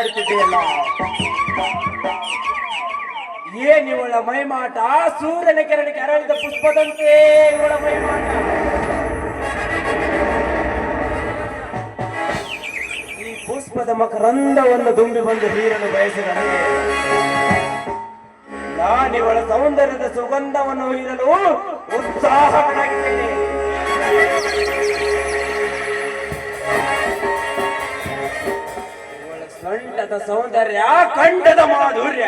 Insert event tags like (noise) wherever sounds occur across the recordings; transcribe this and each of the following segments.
ಎಂದು ಏನ್ ಇವಳ ಮೈಮಾಟ? ಸೂರ್ಯನ ಕೆರಳಿಗೆ ಅರಳಿದ ಪುಷ್ಪದಂತೆ ಇವಳ ಮೈಮಾಟ. ಈ ಪುಷ್ಪದ ಮಕರಂದವನ್ನು ತುಂಬಿ ಬಂದು ನೀರನ್ನು ಬಯಸಿದ ನಾನಿವಳ ಸೌಂದರ್ಯದ ಸುಗಂಧವನ್ನು ಹೀರಲು ಉತ್ಸಾಹವಾಗಿದ್ದೇನೆ ಸೊಂಟದ ಸೌಂದರ್ಯ ಕಂಠದ ಮಾಧುರ್ಯ.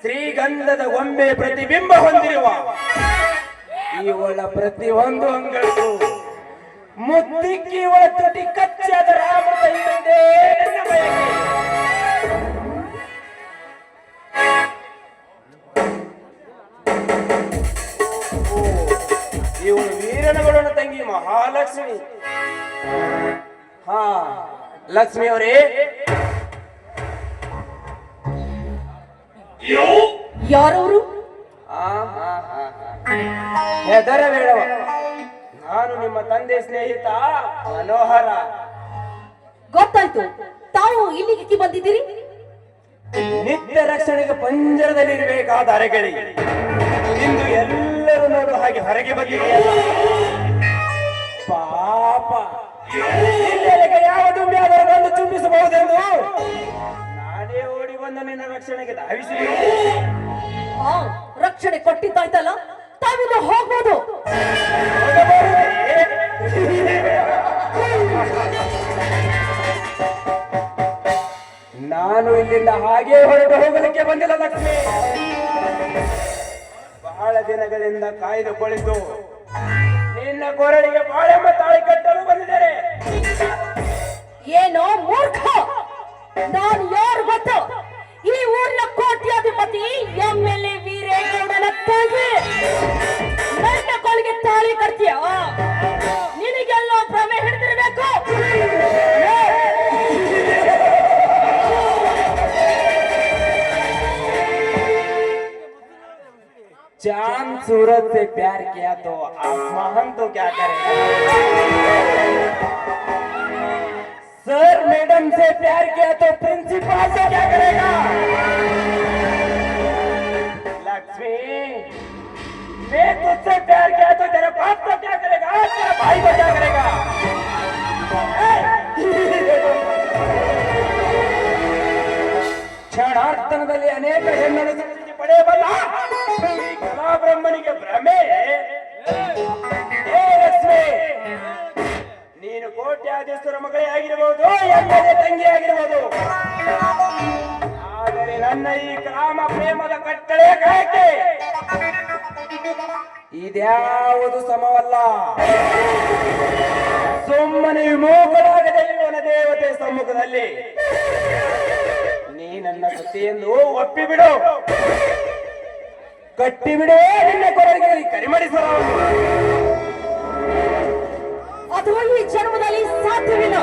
ಶ್ರೀಗಂಧದ ಗೊಂಬೆ ಪ್ರತಿಬಿಂಬ ಹೊಂದಿರುವ ಇವಳ ಪ್ರತಿಯೊಂದು ಅಂಗಳಕ್ಕೂ ಮುತ್ತಿಕ್ಕಿ ಇವಳ ತುಟಿ ಕಚ್ಚಿ ಅದರ ಆವೃತ ಇರುವುದೇ ನನ್ನ ಬಯಕೆ. ಓ, ಇವಳು ವೀರನಗಳನ್ನು ತಂಗಿ ಮಹಾಲಕ್ಷ್ಮಿ. ಹಾ. ಲಕ್ಷ್ಮಿ ಅವರೇ. ಯಾರವರು? ಆ, ಆ, ಆ, ಆ. ನಾನು ನಿಮ್ಮ ತಂದೆ ಸ್ನೇಹಿತ ಮನೋಹರ. ಗೊತ್ತಾಯ್ತು. ತಾವು ಇಲ್ಲಿಗೆ ಬಂದಿದ್ದೀರಿ? ನಿತ್ಯ ರಕ್ಷಣೆಗೆ ಪಂಜರದಲ್ಲಿರಬೇಕಾದ ಅರೆಗಳಿಗೆ ಇಂದು ಎಲ್ಲರೂ ನೋಡುವ ಹಾಗೆ ಹೊರಗೆ ಬಂದಿದೆಯಲ್ಲ ಪಾಪ ಇಲ್ಲೆಲೆಗೆ ಯಾವ ದುಂಬಿಯಾದರೂ ಬಂದು ಚುಂಬಿಸಬಹುದೆಂದು ನಾನೇ ಓಡಿ ಬಂದ ನಿನ್ನ ರಕ್ಷಣೆಗೆ ಧಾವಿಸಿ ಆ ರಕ್ಷಣೆ ಕೊಟ್ಟಿದ್ದಾಯ್ತಲ್ಲ? ತಾವಿನ್ನು ಹೋಗ್ಬೋದು. ನಾನು ಇಲ್ಲಿಂದ ಹಾಗೆ ಹೊರಟು ಹೋಗಲಿಕ್ಕೆ ಬಂದಿಲ್ಲ ಲಕ್ಷ್ಮಿ. ಬಹಳ ದಿನಗಳಿಂದ ಕಾಯ್ದು ಕುಳಿತು ನಿನ್ನ ಕೊರಳಿಗೆ ಬಾಳೆಂಬ ತಾಳಿ ಕಟ್ಟಲು ಬಂದಿದ್ದೇನೆ. ಏನೋ ಮೂರ್ಖ ನಾನು ಯಾರು ಗೊತ್ತು ಈ ಊರಿನ ಕೋಟ್ಯಾಧಿಪತಿ ಎಂ ಎಲ್ ಎ ವೀರೇಗೌಡನ ತಂಗಿ ನನ್ನ ಕೊಲಿಗೆ ತಾಳಿ ಕಟ್ತೀಯ ನಿನಗೆಲ್ಲ ಭ್ರಮೆ ಹಿಡಿದಿರ್ಬೇಕು चांद सूरत से प्यार किया तो आसमान तो क्या करेगा सर मैडम से प्यार किया तो प्रिंसिपल से क्या करेगा लक्ष्मी मैं तुझसे प्यार किया तो तेरे बाप को क्या करेगा तेरे भाई को क्या करेगा ಕ್ಷಣಾರ್ಥನದಲ್ಲಿ ಅನೇಕ ಹೆಣ್ಣನ್ನು ಸೃಷ್ಟಿಸಿ ಪಡೆಯಬಲ್ಲ ಈ ಕಲಾಬ್ರಹ್ಮನಿಗೆ ಭ್ರಮೆ ನೀನು ಕೋಟ್ಯಾಧೀಶ್ವರ ಮಗಳೇ ಆಗಿರಬಹುದು ಎಮ್ಮೆ ತಂಗಿ ಆಗಿರಬಹುದು ಆದರೆ ನನ್ನ ಈ ಗ್ರಾಮ ಪ್ರೇಮದ ಕಟ್ಟಳೆ ಕಾಯಕ್ಕೆ ಇದ್ಯಾವುದು ಸಮವಲ್ಲ. ಸುಮ್ಮನೆ ವಿಮೋಖರಾಗದೆ ಇರುವನ ದೇವತೆ ಸಮ್ಮುಖದಲ್ಲಿ. ನೀ ನನ್ನ ಸತಿ ಒಪ್ಪಿಬಿಡು. ಒಪ್ಪಿ ಬಿಡು ಕಟ್ಟಿ ಬಿಡು ನಿನ್ನ ಕೊರಳಿಗೆ ಕರಿಮಡಿಸಲು. ಅಥವಾ ಈ ಜನ್ಮದಲ್ಲಿ ಸಾಧ್ಯವಿಲ್ಲ.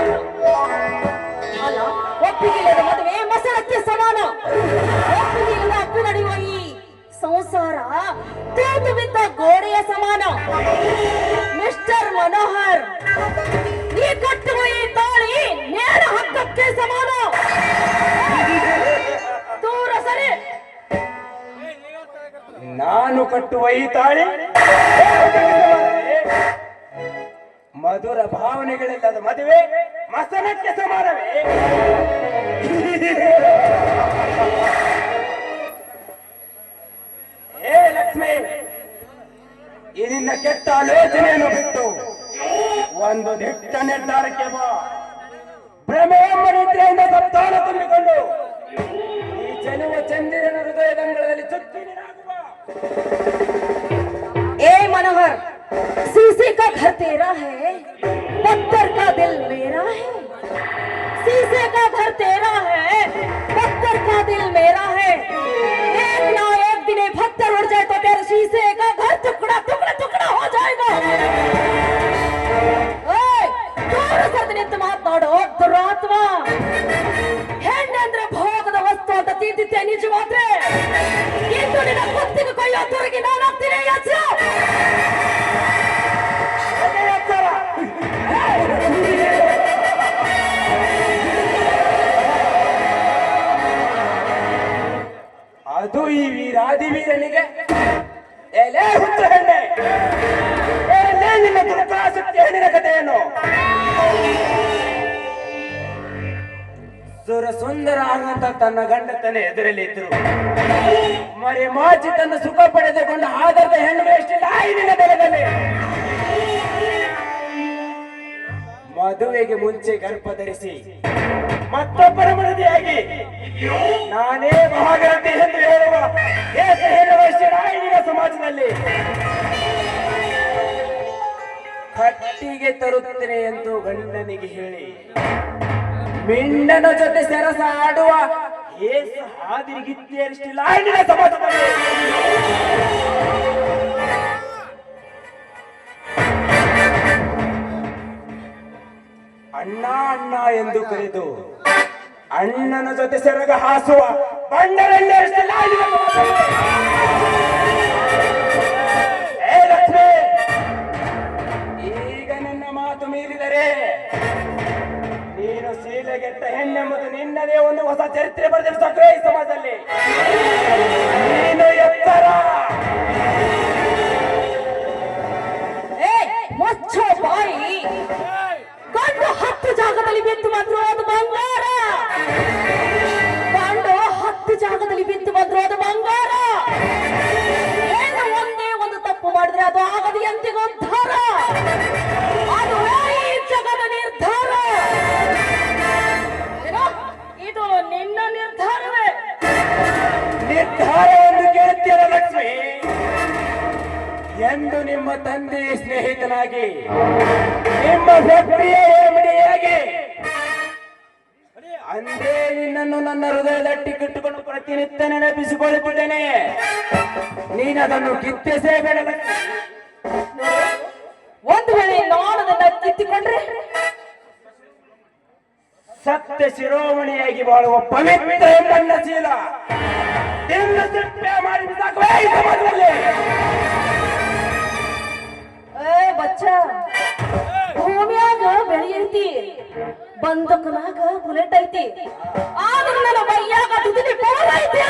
ಅಲ್ಲ, ಒಪ್ಪಿಗೆಯಿಲ್ಲದ ಮದುವೆ ಮಸಳಕ್ಕೆ ಸಮಾನ. ಒಪ್ಪಿಗೆಯಿಲ್ಲದ ಅಪ್ಪು ನಡೆಯುವ ಈ ಸಂಸಾರ ತೂತು ಬಿದ್ದ ಗೋಡೆಯ ಸಮಾನ. ಮಿಸ್ಟರ್ ಮನೋಹರ್, ನೀ ಕಟ್ಟುವ ಈ ತಾಳಿ ನೇರ ಹಕ್ಕಕ್ಕೆ ಸಮಾನ. ದೂರ ಸರಿ. ನಾನು ಕಟ್ಟುವ ಈ ತಾಳಿ ಮಧುರ ಭಾವನೆಗಳಿಲ್ಲದ ಮದುವೆ ಮಸನಕ್ಕೆ ಸಮಾನವೇ? ಏ ಲಕ್ಷ್ಮಿ, ಈ ನಿನ್ನ ಕೆಟ್ಟ ಆಲೋಚನೆಯನ್ನು ಬಿಟ್ಟು ಒಂದು ದಿಟ್ಟ ನಿರ್ಧಾರಕ್ಕೆ ಬಾ. ಭ್ರಮೆ ಎಂಬ ನಿದ್ರೆಯಿಂದ ಸಪ್ತಾನ ತುಂಬಿಕೊಂಡು ಈ ಚೆಲುವ ಚಂದಿರನ ಹೃದಯದಂಗಳದಲ್ಲಿ ಚುಕ್ಕಿ ಏ ಮನೋಹರ್ शीशे का घर तेरा है पत्थर का दिल मेरा है शीशे का घर तेरा है पत्थर का दिल मेरा है एक ना एक दिन ये पत्थर उड़ जाए तो तेरे शीशे का घर टुकड़ा टुकड़ा टुकड़ा हो जाएगा ओए, ದೂರ ಸರಿದು ನಿಂತು ಮಾತನಾಡು ದುರಾತ್ಮ ಹೆಣ್ಣಂದ್ರೆ ಭೋಗದ ವಸ್ತು ಅಂತ ತಿಂದಿದ್ದೆ ನಿಜವಾದ್ರೆ ಇಂದು ನಿನ್ನ ಕುತ್ತಿಗೆ ಕೈಯ ತೊರಗಿ ನಾನು ಹೋಗ್ತೀನಿ ವೀರಾದಿ ವೀರನಿಗೆ ಎಲೆ ಹುಚ್ಚ ಹೆಣ್ಣೆ. ಎಲೆ ನಿನ್ನ ದುರ್ಗಾಸಕ್ತಿ ಹೆಣ್ಣಿನ ಕಥೆಯನ್ನು. ಸುರ ಸುಂದರ ಆಗಂತ ತನ್ನ ಗಂಡತನ ಎದುರಲ್ಲಿದ್ದರು ಮರಿ ಮಾಚಿ ತನ್ನ ಸುಖ ಪಡೆದುಕೊಂಡು ಆದರದ ಹೆಣ್ಣು ಎಷ್ಟಿಲ್ಲ ನಿನ್ನ ಬೆಲೆದಲ್ಲಿ ಮದುವೆಗೆ ಮುಂಚೆ ಗರ್ಭ ಧರಿಸಿ ಮತ್ತೊಬ್ಬರ ಮನದಿಯಾಗಿ ನಾನೇ ಮಹಾಗರತಿ ಏಕ ನಿನ್ನ ಸಮಾಜದಲ್ಲಿ? ಕಟ್ಟಿಗೆ ತರುತ್ತೇನೆ ಎಂದು ಗಂಡನಿಗೆ ಹೇಳಿ, ಮಿಂಡನ ಜೊತೆ ಸೆರಸ ಆಡುವ ಏಸು ಹಾದಿರಿಗಿತ್ತೇರಿಷ್ಟಿಲ್ಲ ನಿನ್ನ ಸಮಾಜದಲ್ಲಿ. ಅಣ್ಣ ಅಣ್ಣ ಎಂದು ಕರೆದು ಅಣ್ಣನ ಜೊತೆ ಸೆರಗ ಹಾಸುವ ಲಕ್ಷ್ಮಿ, ಈಗ ನನ್ನ ಮಾತು ಮೀರಿದರೆ ನೀನು ಸೀಲೆಗೆಟ್ಟ ಹೆಣ್ಣೆಂಬುದು ನಿನ್ನದೇ ಒಂದು ಹೊಸ ಚರಿತ್ರೆ ಬರೆದಿರು ಸಕ್ರೆ ಈ ಸಮಾಜದಲ್ಲಿ. ನೀನು ಎತ್ತರ. ಬಾಯಿ. ಗಂಡು ಹತ್ತು ಜಾಗದಲ್ಲಿ ಬಿತ್ತು ಮಾತ್ರ ಅದು ಬಂಗಾರ. ಗಂಡು ಹತ್ತು ಜಾಗದಲ್ಲಿ ಬಿತ್ತು ಬಂದ್ರು, ಅದು ಬಂಗಾರ. ಏನು ಒಂದೇ ಒಂದು ತಪ್ಪು ಮಾಡಿದ್ರೆ ಅದು ಆಗದು ಎಂತಿಗೂ ಅದು ಈ ಜಗದ ನಿರ್ಧಾರ? ಇದು ನಿನ್ನ ನಿರ್ಧಾರವೇ. ನಿರ್ಧಾರ ಎಂದು ಕೇಳುತ್ತೀರ ಲಕ್ಷ್ಮಿ? ಎಂದು ನಿಮ್ಮ ತಂದೆ ಸ್ನೇಹಿತನಾಗಿ, ನಿಮ್ಮ ಸಕ್ರಿಯ ಎಮಿಡಿಯಾಗಿ ಅಂದೇ ನಿನ್ನನ್ನು ನನ್ನ ಹೃದಯದಟ್ಟಿ ಕಿಟ್ಟುಕೊಂಡು ಪ್ರತಿನಿತ್ಯ ನೆನಪಿಸಿಕೊಳ್ಳುತ್ತಿದ್ದೇನೆ. ನೀನದನ್ನು ಕಿತ್ತೆಸೇ ಬೇಡ. ಒಂದು ವೇಳೆ ನಾನು ಅದನ್ನ ಕಿತ್ತಿಕೊಂಡ್ರೆ? ಸತ್ಯ ಶಿರೋಮಣಿಯಾಗಿ ಬಾಳುವ ಪವಿತ್ರ ಎಂಬಣ್ಣ ಚೀಲ ತಿಪ್ಪೆ ಮಾಡಿ ಬಿಸಾಕುವೆ ಈ ಸಮಾಜದಲ್ಲಿ. ಏ ಬಚ್ಚ. ಭೂಮಿಯಾಗ ಬೆಳಿ ಐತಿ ಬಂದಕನಾಗ ಬುಲೆಟ್ ಐತಿ. ಆದ್ರೂ ನನ್ನ ಬೈಯಾಗ ಬೋರ್ ಐತಿ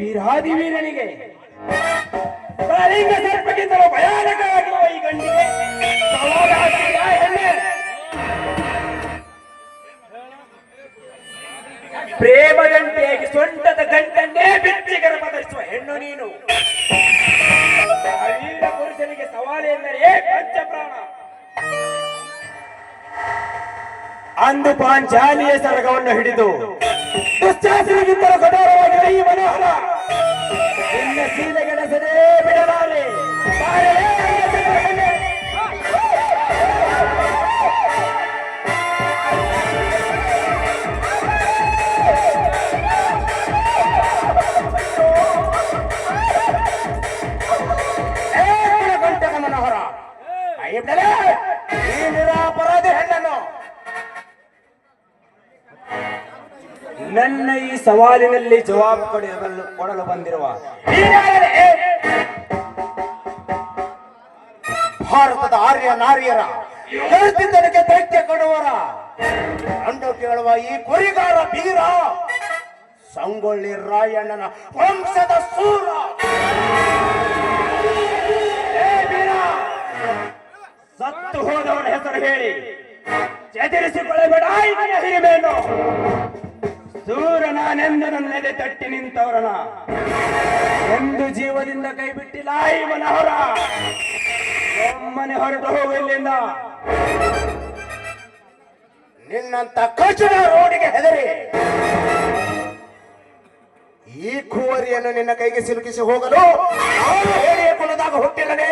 ಅದು ಈ ವೀರಾದಿ ವೀರನಿಗೆ ಕಳಿಂಗ ಸರ್ಪಕ್ಕಿಂತಲೂ ಭಯಾನಕವಾಗಿರುವ ಈ ಗಂಡಿಗೆ. ಪ್ರೇಮ ಗಂಟೆಯಾಗಿ ಸೊಂಟದ ಗಂಟನ್ನೇ ಬೆಚ್ಚಿಗರ ಬದಲಿಸುವ ಹೆಣ್ಣು ನೀನು ವೀರ ಪುರುಷನಿಗೆ ಸವಾಲು ಎಂದರೆ ಪಂಚಪ್ರಾಣ ಅಂದು ಪಾಂಚಾಲಿಯ ಸರಗವನ್ನು ಹಿಡಿದು. ದುಶ್ಯಾಸನಿಗಿಂತಲೂ ಕಠೋರವಾಗಿದೆ ಈ ಮನೋಹರ. ನಿನ್ನ ಬಿಡಲಾರೆ. ಸವಾಲಿನಲ್ಲಿ ಜವಾಬ್ ಕೊಡಲು ಕೊಡಲು ಬಂದಿರುವ ಭಾರತದ ಆರ್ಯ ನಾರಿಯರ ಹೇಳ್ತಿದ್ದನಿಗೆ ದೈತ್ಯ ಕೊಡುವರ ಕಂಡು ಕೇಳುವ ಈ ಕುರಿಗಾರ ಬೀರ. ಸಂಗೊಳ್ಳಿ ರಾಯಣ್ಣನ ವಂಶದ ಸೂರ. ಸತ್ತು ಹೋದವರ ಹೆಸರು ಹೇಳಿ. ಚದುರಿಸಿಕೊಳ್ಳಬೇಡ ಹಿರಿಮೇನು ಸೂರನಾನೆಂದು ನನ್ನೆದೆ ತಟ್ಟಿ ನಿಂತವರನ ಎಂದು ಜೀವದಿಂದ ಕೈ ಬಿಟ್ಟಿಲ್ಲ ಮನೋಹರ ಒಮ್ಮನೆ ಹೊರಟು ಹೋಗು ಇಲ್ಲಿಂದ. ನಿನ್ನಂತ ಕಚನ ರೋಡಿಗೆ ಹೆದರಿ. ಈ ಕುವರಿಯನ್ನು ನಿನ್ನ ಕೈಗೆ ಸಿಲುಕಿಸಿ ಹೋಗಲು ನಾನು ಹೇಳಿಯ ಕುಲದಾಗ ಹುಟ್ಟಿಲ್ಲದೆ.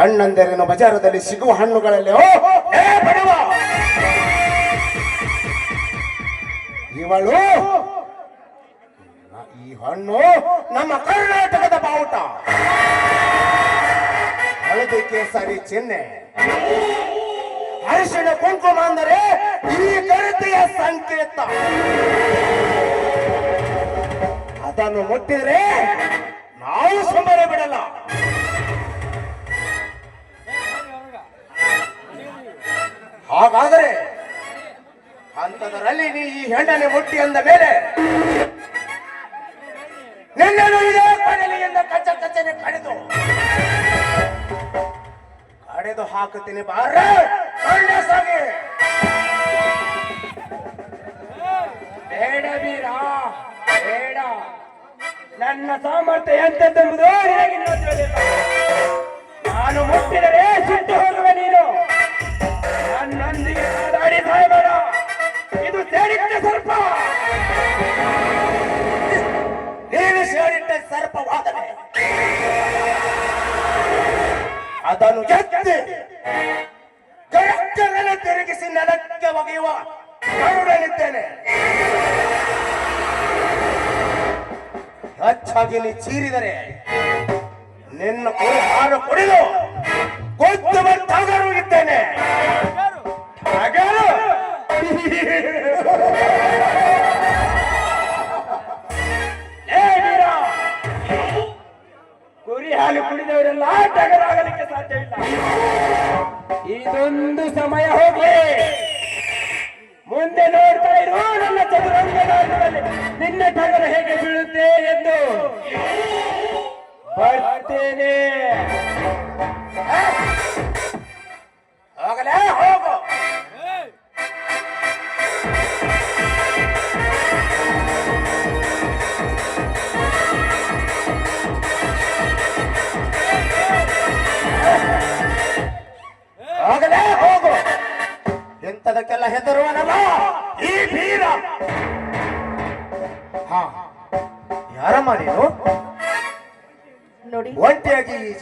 ಹಣ್ಣಂದರೇನು ಬಜಾರದಲ್ಲಿ ಸಿಗುವ ಹಣ್ಣುಗಳಲ್ಲಿ? ಓ ಬಡವ! ಇವಳು ಈ ಹಣ್ಣು ನಮ್ಮ ಕರ್ನಾಟಕದ ಬಾವುಟ. ಹಳದಿ ಕೇಸರಿ ಚಿಹ್ನೆ ಅರಿಶಿಣ ಕುಂಕುಮ ಅಂದರೆ ಈ ಕರತೆಯ ಸಂಕೇತ. ಅದನ್ನು ಮುಟ್ಟಿದ್ರೆ ನಾವು ಸುಮ್ಮನೆ ಬಿಡಲ್ಲ. ಹಾಗಾದರೆ ಅಂತದರಲ್ಲಿ ನೀ ಈ ಹೆಣ್ಣನೆ ಮುಟ್ಟಿ ಅಂದ ಮೇಲೆ ನಿನ್ನನ್ನು ಇದೇ ಕಡಲಿಯಿಂದ ಕಚ್ಚ ಕಚ್ಚನೆ ಕಡಿದು ಕಡೆದು ಹಾಕುತ್ತೀನಿ ಬಾರ ಬೇಡ ವೀರ, ಬೇಡ. ನನ್ನ ಸಾಮರ್ಥ್ಯ ತಿಳಿದಿಲ್ಲ. ನಾನು ಮುಟ್ಟಿದರೆ ಸಿಟ್ಟು ಹೋಗುವೆ ನೀನು. ಸೇರಿಕೊಂಡ ಸರ್ಪ. ನೀನು ಸೇರಿಟ್ಟ ಸರ್ಪವಾದರೆ ಅದನ್ನು ಎತ್ತಿ ಗರಗರನೆ ತಿರುಗಿಸಿ ನೆಲಕ್ಕೆ ಒಗೆಯುವ ಕರುಡನಿದ್ದೇನೆ ಹೆಚ್ಚಾಗಿ ನೀ ಚೀರಿದರೆ ನಿನ್ನ ಕುರಿ ಹಾಲು ಕುಡಿದು ಗೊತ್ತುವ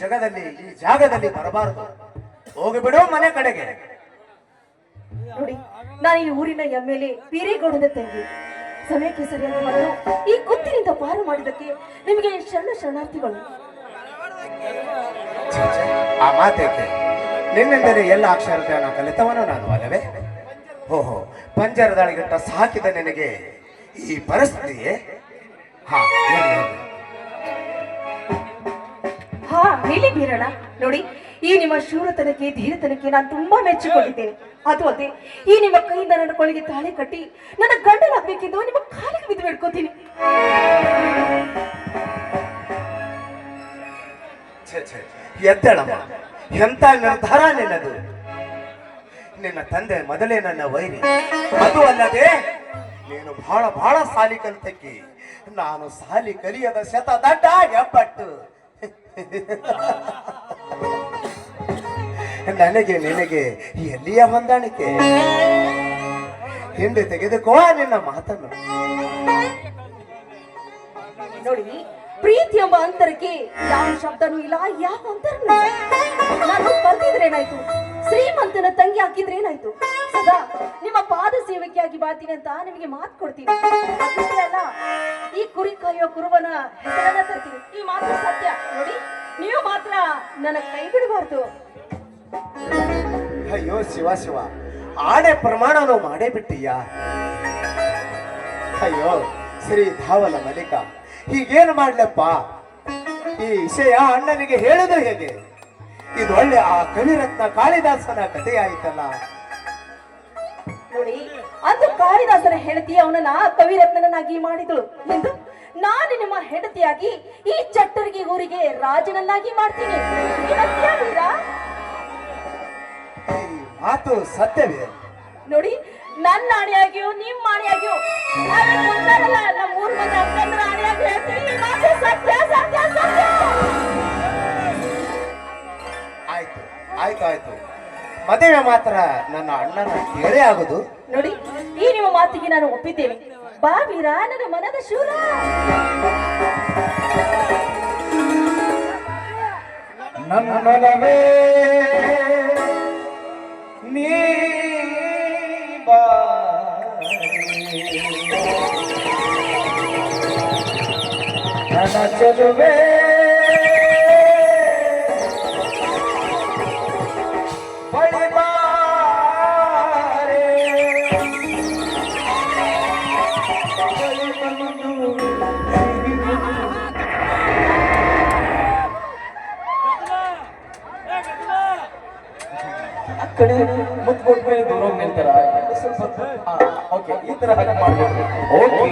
ಜಗದಲ್ಲಿ ಈ ಜಾಗದಲ್ಲಿ ಬರಬಾರದು. ಹೋಗಿಬಿಡು ಮನೆ ಕಡೆಗೆ. ನೋಡಿ ನಾನು ಈ ಊರಿನ ಎಮ್ಮೆಲೆ ವೀರೇಗೌಡನ ತಂಗಿ. ಸಮಯಕ್ಕೆ ಸರಿಯಾಗಿ ಬರಲು ಈ ಗುತ್ತಿನಿಂದ ಪಾರು ಮಾಡಿದಕ್ಕೆ ನಿಮಗೆ ಶರಣ ಶರಣಾರ್ಥಿಗಳು. ಆ ಮಾತೇಕೆ ನಿನ್ನೆಂದರೆ ಎಲ್ಲ ಅಕ್ಷರತೆಯನ್ನು ಕಲಿತವನು ನಾನು ಅಲ್ಲವೇ? ಓಹೋ ಪಂಜರದಾಳಿಗಟ್ಟ ಸಾಕಿದ ನಿನಗೆ ಈ ಪರಿಸ್ಥಿತಿಯೇ? ಹೇಳಿ. ಬೀರಣ ನೋಡಿ, ಈ ನಿಮ್ಮ ಶೂರತನಕ್ಕೆ, ಧೀರತನಕ್ಕೆ ನಾನು ತುಂಬಾ ಮೆಚ್ಚಿಕೊಂಡಿದ್ದೇನೆ. ಅದು ಅಲ್ಲದೆ, ಈ ನಿಮ್ಮ ಕೈಯಿಂದ ನನ್ನ ಕೊಳಿಗೆ ತಾಳಿ ಕಟ್ಟಿ ನನ್ನ ಗಂಡನಾಗ್ಬೇಕೆಂದು ನಿಮ್ಮ ಕಾಲಿಗೆ ಬಿದ್ದು ಬಿಡ್ಕೋತೀನಿ. ಎದ್ದೇಳಮ್ಮ. ಎಂತ ನಿರ್ಧಾರ ನಿನ್ನದು? ನಿನ್ನ ತಂದೆ ಮೊದಲೇ ನನ್ನ ವೈರಿ. ಅದು ಅಲ್ಲದೆ, ನೀನು ಬಹಳ ಬಹಳ ಸಾಲಿ ಕಲಿತಕ್ಕಿ. ನಾನು ಸಾಲಿ ಕಲಿಯದ ಶತ ದಡ್ಡ ಹೆಬ್ಬಟ್ಟು (laughs) ನನಗೆ, ನಿನಗೆ ಎಲ್ಲಿಯ ಹೊಂದಾಣಿಕೆ. ಹಿಂದೆ ತೆಗೆದುಕೋ ನಿನ್ನ ಮಾತನ್ನು. ನೋಡಿ, ಪ್ರೀತಿ ಎಂಬ ಅಂತರಕ್ಕೆ ಯಾವ ಶಬ್ದನೂ ಇಲ್ಲ, ಯಾವ ಇಲ್ಲ. ನಾನು ಕಲ್ತಿದ್ರೇನಾಯ್ತು ಶ್ರೀಮಂತನ ತಂಗಿ ಹಾಕಿದ್ರೇನಾಯ್ತು ಸದಾ ನಿಮ್ಮ ಪಾದ ಸೇವಕಿಯಾಗಿ ಬಾತೀನಿ ಅಂತ ನಿಮಗೆ ಮಾತು ಕೊಡ್ತೀನಿ. ಅಲ್ಲ, ಈ ಕುರಿ ಕಾಯೋ ಕುರುವನ ಹೆಸರನ್ನ ತರ್ತೀನಿ. ಈ ಮಾತು ಸತ್ಯ. ನೋಡಿ, ನೀವು ಮಾತ್ರ ನನ್ನ ಕೈ ಬಿಡಬಾರ್ದು. ಅಯ್ಯೋ ಶಿವ ಶಿವ. ಆಣೆ ನಾವು ಮಾಡೇ ಬಿಟ್ಟೀಯ? ಅಯ್ಯೋ, ಶ್ರೀ ಧಾವಲ ಮಲಿಕ ಈಗೇನು ಮಾಡ್ಲಪ್ಪ? ಈ ವಿಷಯ ಅಣ್ಣನಿಗೆ ಹೇಳುದು ಹೇಗೆ? ಇದು ಒಳ್ಳೆ ಆ ಕವಿರತ್ನ ಕಾಳಿದಾಸನ ಕಥೆಯಾಯಿತಲ್ಲ. ನೋಡಿ ಅದು ಕಾಳಿದಾಸನ ಹೆಂಡತಿ ಅವನನ್ನ ಕವಿರತ್ನನಾಗಿ ಮಾಡಿದಳು ಎಂದು ನಾನು ನಿಮ್ಮ ಹೆಂಡತಿಯಾಗಿ ಈ ಚಟ್ಟರಿಗೆ ಊರಿಗೆ ರಾಜನನ್ನಾಗಿ ಮಾಡ್ತೀನಿ. ಮಾತು ಸತ್ಯವೇ? ನೋಡಿ ನನ್ನ ಆಣೆಯಾಗಿಯೋ ನಿಮ್ಮ ಆಣೆಯಾಗಿಯೋ ನಮ್ಮ ಮೂರ್ ಮಂದಿ ಅಕ್ಕಂದ್ರ ಆಣೆಯಾಗಿ ಹೇಳ್ತೀನಿ. ಮಾತು ಸತ್ಯ ಸತ್ಯ ಸತ್ಯ! ಆಯ್ತು ಆಯ್ತು ಆಯ್ತು ಮದುವೆ ಮಾತ್ರ ನನ್ನ ಅಣ್ಣನ ಕೇಳೇ ಆಗುದು. ನೋಡಿ ಈ ನಿಮ್ಮ ಮಾತಿಗೆ ನಾನು ಒಪ್ಪಿದ್ದೇನೆ ಬಾ ವೀರ ನನ್ನ ಮನದ ಶೂರ. ನನ್ನೊಲವೇ ನೀ ನನ್ನ ಚೆಲುವೆ ಆ ಕಡೆ ಮುತ್ತು ಕೊಟ್ಮೇಲೆ ದೂರ ಹೋಗಿ ನಿಲ್ತಾರ? ಸ್ವಲ್ಪ ಓಕೆ ಈ ತರ ಹಾಗೆ ಮಾಡ್ಬೋದು. ಓಕೆ.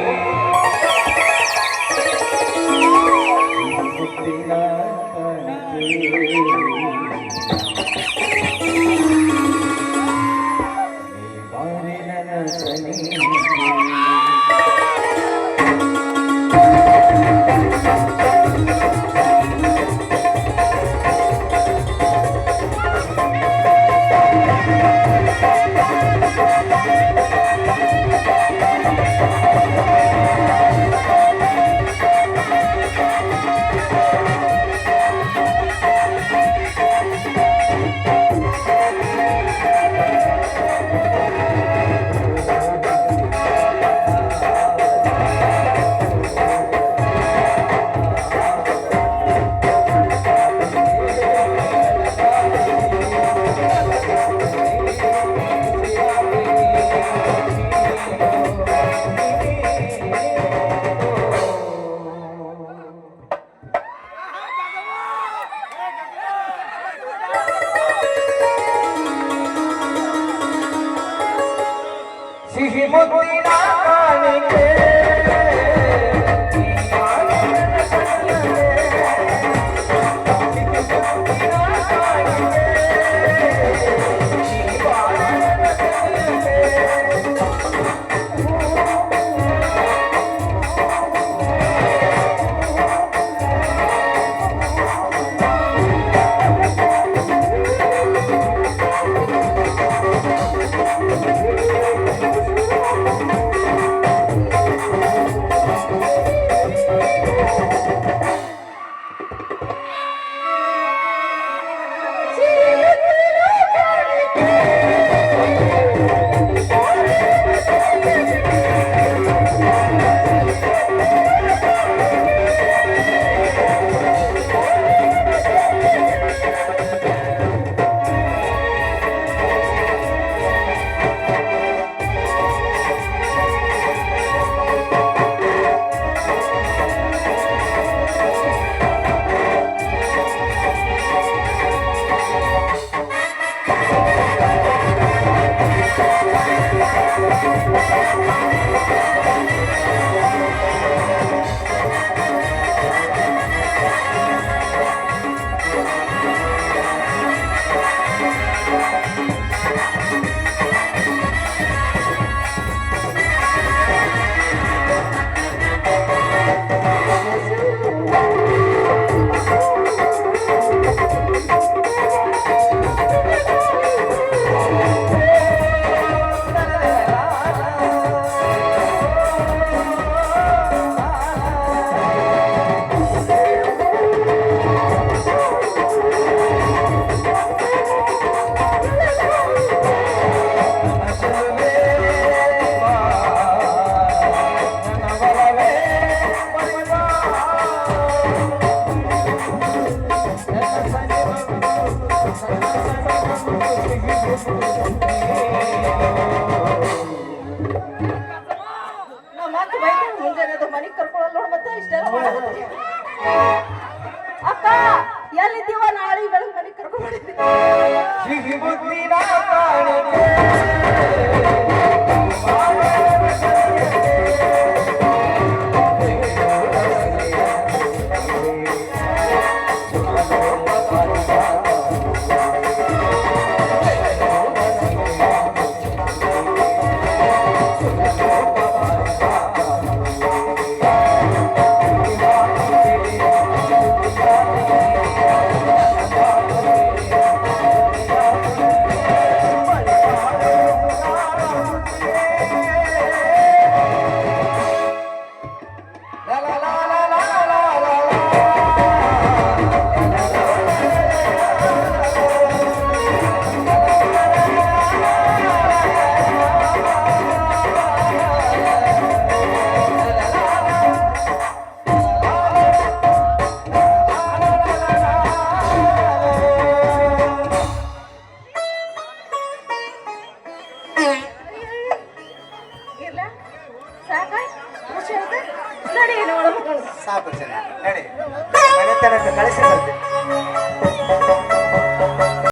ಸಿಹಿ ಮುಂಜಾನೆ ಅದು ಮನೆಗೆ ಕರ್ಕೊಳ್ಳಲ್ಲ ನೋಡಿ ಮತ್ತೆ ಇಷ್ಟೆಲ್ಲ ಮಾಡೋದು ಅಕ್ಕ ಎಲ್ಲಿದ್ದೀವ ನಾಳೆ? ಬೆಳಗ್ಗೆ ಮನೆಗೆ ಕರ್ಕೊಂಡು ಸಿಹಿ